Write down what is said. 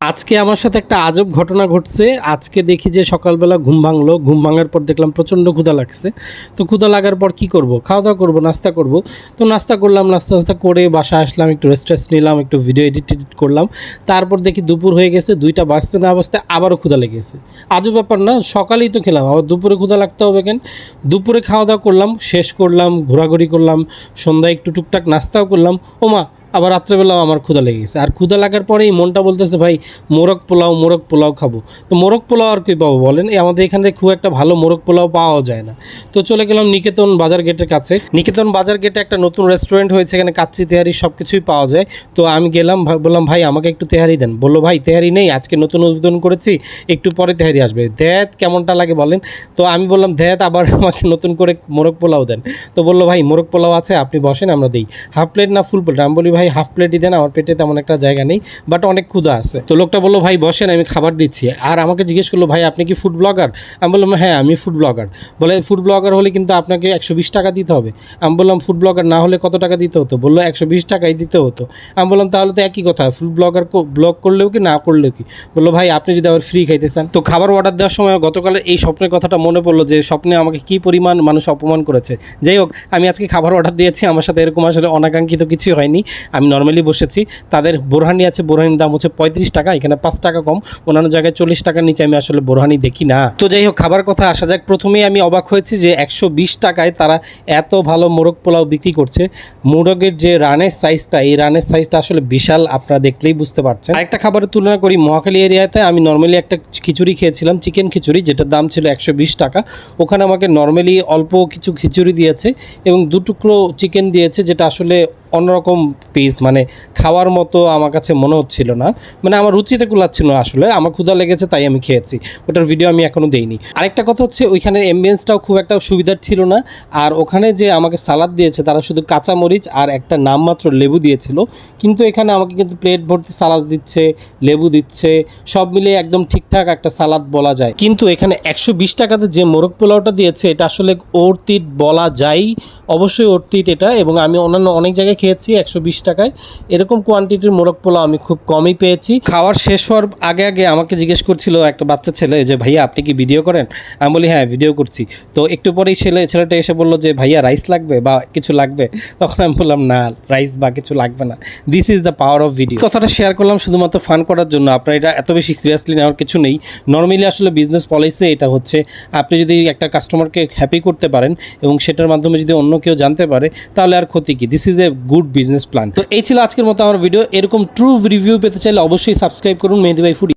আজকে আমার সাথে একটা আজব ঘটনা ঘটছে। আজকে দেখি যে সকালবেলা ঘুম ভাঙলো। ঘুম ভাঙার পর দেখলাম প্রচণ্ড ক্ষুধা লাগছে। তো ক্ষুধা লাগার পর কি করব? খাওয়া দাওয়া করব, নাস্তা করব। তো নাস্তা করলাম, নাস্তা নাস্তা করে বাসা আসলাম, একটু রেস্ট টেস্ট নিলাম, একটু ভিডিও এডিট এডিট করলাম। তারপর দেখি দুপুর হয়ে গেছে, দুইটা বাজতে না বাজতে আবারও ক্ষুধা লেগেছে। আজও ব্যাপার না, সকালেই তো খেলাম। আবার দুপুরে ক্ষুধা লাগতে হবে কেন? দুপুরে খাওয়া দাওয়া করলাম, শেষ করলাম, ঘোরাঘুরি করলাম, সন্ধ্যায় একটু টুকটাক নাস্তাও করলাম। ওমা আবার রাত্রেবেলাও আমার ক্ষুধা লেগে গেছে। আর ক্ষুধা লাগার পরেই মনটা বলতেছে, ভাই, মোরগ পোলাও মোরগ পোলাও খাব। তো মোরগ পোলাও আর কই পাবো বলেন? এই আমাদের এখানে খুব একটা ভালো মোরগ পোলাও পাওয়া যায় না। তো চলে গেলাম নিকেতন বাজার গেটের কাছে। নিকেতন বাজার গেটে একটা নতুন রেস্টুরেন্ট হয়েছে, এখানে কাচ্চি তেহারি সব কিছুই পাওয়া যায়। তো আমি গেলাম বললাম, ভাই, আমাকে একটু তেহারি দেন। বলল, ভাই, তেহারি নেই, আজকে নতুন উদ্বোধন করেছি, একটু পরে তেহারি আসবে। দেয়াত কেমনটা লাগে বলেন? তো আমি বললাম, দেয়াত আবার আমাকে নতুন করে মোরগ পোলাও দেন। তো বলল, ভাই, মোরগ পোলাও আছে, আপনি বসেন, আমরা দিই। হাফ প্লেট না ফুল প্লেট? আমি বলি, ভাই হাফ প্লেটই দেন আমার পেটে তেমন একটা জায়গা নেই বাট অনেক ক্ষুধা আছে। তো লোকটা বলল, ভাই, বসেন, আমি খাবার দিচ্ছি। আর আমাকে জিজ্ঞেস করল, ভাই, আপনি কি ফুড ব্লগার আমি বললাম হ্যাঁ আমি ফুড ব্লগার বলে ফুড ব্লগার হলে কিন্তু আপনাকে একশো বিশ টাকা দিতে হবে। আমি বললাম ফুড ব্লগার না হলে কত টাকা দিতে হতো? বলল, একশো বিশ টাকাই দিতে হতো। আমি বললাম, তাহলে তো একই কথা ফুড ব্লগার ব্লগ করলেও কি, না করলেও কি? বলল, ভাই, আপনি যদি আবার ফ্রি খাইতে চান তো খাবার অর্ডার দেওয়ার সময় গতকালের এই স্বপ্নের কথাটা মনে পড়ল যে, স্বপ্নে আমাকে কি পরিমাণ মানুষ অপমান করেছে। যাই হোক, আমি আজকে খাবার অর্ডার দিয়েছি, আমার সাথে এরকম আসলে অনাকাঙ্ক্ষিত কিছুই হয়নি। আমি নর্মালি বসেছি, তাদের বোরহানি আছে, বোরহানির দাম হচ্ছে পঁয়ত্রিশ টাকা, এখানে পাঁচ টাকা কম, অন্যান্য জায়গায় চল্লিশ টাকার নিচে আমি আসলে বোরহানি দেখি না। তো যাই হোক, খাবার কথা আসা যাক, প্রথমেই আমি অবাক হয়েছি যে একশো বিশ টাকায় তারা এত ভালো মোরগ পোলাও বিক্রি করছে। মোরগের যে রানের সাইজটা এই রানের সাইজটা আসলে বিশাল, আপনারা দেখলেই বুঝতে পারছেন। একটা খাবারের তুলনা করি, মহাখালী এরিয়াতে আমি নর্মালি একটা খিচুড়ি খেয়েছিলাম চিকেন খিচুড়ি, যেটার দাম ছিল একশো বিশ টাকা। ওখানে আমাকে নর্মালি অল্প কিছু খিচুড়ি দিয়েছে এবং দুটুকরো চিকেন দিয়েছে, যেটা আসলে অন্যরকম পিস মানে খাওয়ার মতো আমার কাছে মনে হচ্ছিল না। মানে আমার রুচিতে কুলাচ্ছিল না আসলে, আমার ক্ষুধা লেগেছে তাই আমি খেয়েছি। ওটার ভিডিও আমি এখনও দেইনি। আরেকটা কথা হচ্ছে, ওইখানের এমবিয়েন্সটাও খুব একটা সুবিধার ছিল না। আর ওখানে যে আমাকে সালাদ দিয়েছে, তারা শুধু কাঁচামরিচ আর একটা নামমাত্র লেবু দিয়েছিল। কিন্তু এখানে আমাকে কিন্তু প্লেট ভর্তি সালাদ দিচ্ছে, লেবু দিচ্ছে, সব মিলিয়ে একদম ঠিকঠাক একটা সালাদ বলা যায়। কিন্তু এখানে একশো বিশ টাকাতে যে মোরগ পোলাওটা দিয়েছে, এটা আসলে অর্তিট বলা যায় অবশ্যই অর্তিট এটা এবং আমি অন্যান্য অনেক জায়গায় খেয়েছি, একশো বিশ টাকায়। এরকম কোয়ান্টিটির মোরগ পোলাও আমি খুব কমই পেয়েছি। খাওয়ার শেষ হওয়ার আগে আগে আমাকে জিজ্ঞেস করছিল একটা বাচ্চা ছেলে যে ভাইয়া আপনি কি ভিডিও করেন? আমি বলি হ্যাঁ ভিডিও করছি। তো একটু পরেই ছেলে, ছেলেটা এসে বলল যে, ভাইয়া রাইস লাগবে বা কিছু লাগবে? তখন আমি বললাম, না রাইস বা কিছু লাগবে না। This is the power of video কথাটা শেয়ার করলাম শুধুমাত্র ফান করার জন্য। আপনার এটা এত বেশি সিরিয়াসলি নেওয়ার কিছু নেই। নর্মালি আসলে বিজনেস পলিসি এটা হচ্ছে, আপনি যদি একটা কাস্টমারকে হ্যাপি করতে পারেন এবং সেটার মাধ্যমে যদি অন্য কেউ জানতে পারে, তাহলে আর ক্ষতি কি? This is a good business plan তো এই ছিল আজকের মতো আমার ভিডিও এরকম ট্রু রিভিউ পেতে চাইলে অবশ্যই সাবস্ক্রাইব করুন মেহেদি ভাই ফুডি